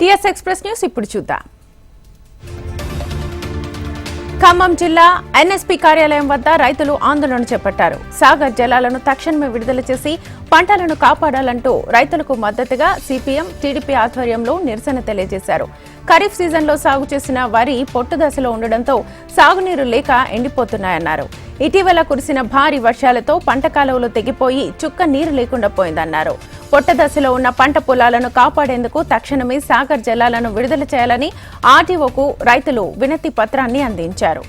TS express news ఇప్పుడు చూద్దాం. ఖమ్మం జిల్లా ఎన్ఎస్పీ కార్యాలయం వద్ద రైతులు ఆందోళన చేపట్టారు. సాగర్ జలాలను తక్షణమే విడుదల చేసి పంటలను కాపాడాలంటూ రైతులకు మద్దతుగా సిపిఎం టీడీపీ ఆధ్వర్యంలో నిరసన తెలియజేశారు. ఖరీఫ్ సీజన్లో సాగు చేసిన వరి పొట్టు దశలో ఉండడంతో సాగునీరు లేక ఎండిపోతున్నాయన్నారు. ఇటీవల కురిసిన భారీ వర్షాలతో పంట కాలువలు తెగిపోయి చుక్క నీరు లేకుండా పోయిందన్నారు. పొట్ట దశలో ఉన్న పంట పొలాలను కాపాడేందుకు తక్షణమే సాగర్ జలాలను విడుదల చేయాలని ఆర్టీఓకు రైతులు వినతి పత్రాన్ని అందించారు.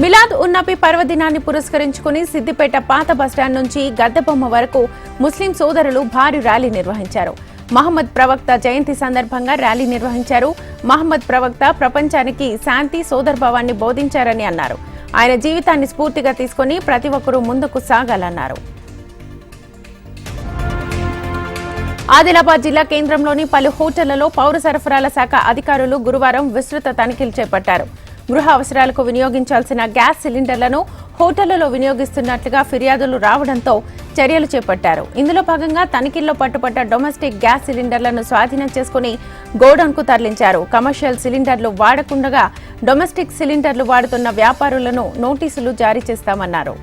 మిలాద్ ఉన్నపి పర్వదినాన్ని పురస్కరించుకుని సిద్దిపేట పాత బస్టాండ్ నుంచి గద్దెబొమ్మ వరకు ముస్లిం సోదరులు భారీ ర్యాలీ నిర్వహించారు. మహమ్మద్ ప్రవక్త జయంతి సందర్భంగా ర్యాలీ నిర్వహించారు. మహమ్మద్ ప్రవక్త ప్రపంచానికి శాంతి సోదర్భావాన్ని బోధించారని అన్నారు. ఆయన జీవితాన్ని స్ఫూర్తిగా తీసుకుని ప్రతి ఒక్కరూ ముందుకు సాగాలన్నారు. ఆదిలాబాద్ జిల్లా కేంద్రంలోని పలు హోటళ్ళలో పౌర సరఫరాల శాఖ అధికారులు గురువారం విస్తృత తనిఖీలు చేపట్టారు. గృహ అవసరాలకు వినియోగించాల్సిన గ్యాస్ సిలిండర్లను హోటళ్ళలో వినియోగిస్తున్నట్లుగా ఫిర్యాదులు రావడంతో చర్యలు చేపట్టారు. ఇందులో భాగంగా తనిఖీల్లో పట్టుబడ్డ డొమెస్టిక్ గ్యాస్ సిలిండర్లను స్వాధీనం చేసుకుని గోడౌన్కు తరలించారు. కమర్షియల్ సిలిండర్లు వాడకుండగా డొమెస్టిక్ సిలిండర్లు వాడుతున్న వ్యాపారులను నోటీసులు జారీ చేస్తామన్నారు.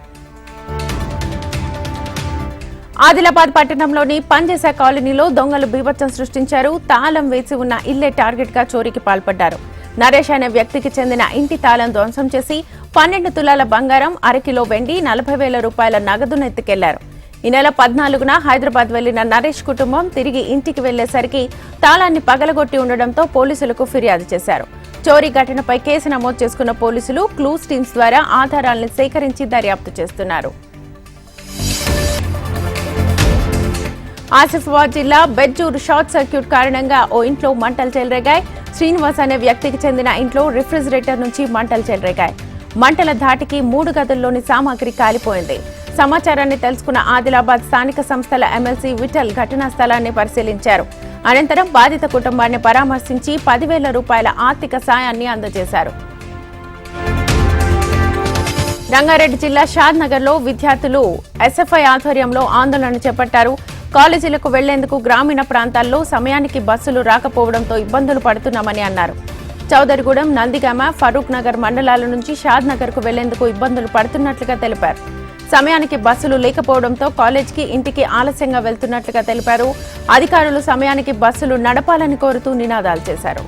ఆదిలాబాద్ పట్టణంలోని పంజేస కాలనీలో దొంగలు బీభత్సం సృష్టించారు. తాళం వేసి ఉన్న ఇల్లే టార్గెట్గా చోరీకి పాల్పడ్డారు. నరేష్ అనే వ్యక్తికి చెందిన ఇంటి తాళం ధ్వంసం చేసి పన్నెండు తులాల బంగారం అరకిలో వెండి నలభై వేల రూపాయల నగదును ఎత్తుకెళ్ళారు. ఈ నెల పద్నాలుగున హైదరాబాద్ వెళ్ళిన నరేష్ కుటుంబం తిరిగి ఇంటికి వెళ్ళేసరికి తాళాన్ని పగలగొట్టి ఉండడంతో పోలీసులకు ఫిర్యాదు చేశారు. చోరీ ఘటనపై కేసు నమోదు చేసుకున్న పోలీసులు క్లూస్ టీమ్స్ ద్వారా ఆధారాలను సేకరించి దర్యాప్తు చేస్తున్నారు. ఆసిఫాబాద్ జిల్లా బెజ్జూర్ షార్ట్ సర్క్యూట్ కారణంగా ఓ ఇంట్లో మంటలు చెలరేగాయి. శ్రీనివాస్ అనే వ్యక్తికి చెందిన ఇంట్లో రిఫ్రిజిరేటర్ నుంచి మంటలు చెలరేగాయి. మంటల ధాటికి మూడు గదుల్లోని సామాగ్రి కాలిపోయింది. సమాచారాన్ని తెలుసుకున్న ఆదిలాబాద్ స్థానిక సంస్థల ఎమ్మెల్సీ విఠల్ ఘటనా స్థలాన్ని పరిశీలించారు. అనంతరం బాధిత కుటుంబాన్ని పరామర్శించి పదివేల రూపాయల ఆర్థిక సాయాన్ని అందజేశారు. రంగారెడ్డి జిల్లా షాద్ నగర్లో విద్యార్థులు ఎస్ఎఫ్ఐ ఆధ్వర్యంలో ఆందోళన చేపట్టారు. కాలేజీలకు వెళ్ళేందుకు గ్రామీణ ప్రాంతాల్లో సమయానికి బస్సులు రాకపోవడంతో ఇబ్బందులు పడుతున్నామని అన్నారు. చౌదరిగూడెం నందిగామ ఫరూక్ నగర్ మండలాల నుంచి షాద్ నగర్కు వెళ్ళేందుకు ఇబ్బందులు పడుతున్నట్లుగా తెలిపారు. సమయానికి బస్సులు లేకపోవడంతో కాలేజీకి ఇంటికి ఆలస్యంగా వెళ్తున్నట్లుగా తెలిపారు. అధికారులు సమయానికి బస్సులు నడపాలని కోరుతూ నినాదాలు చేశారు.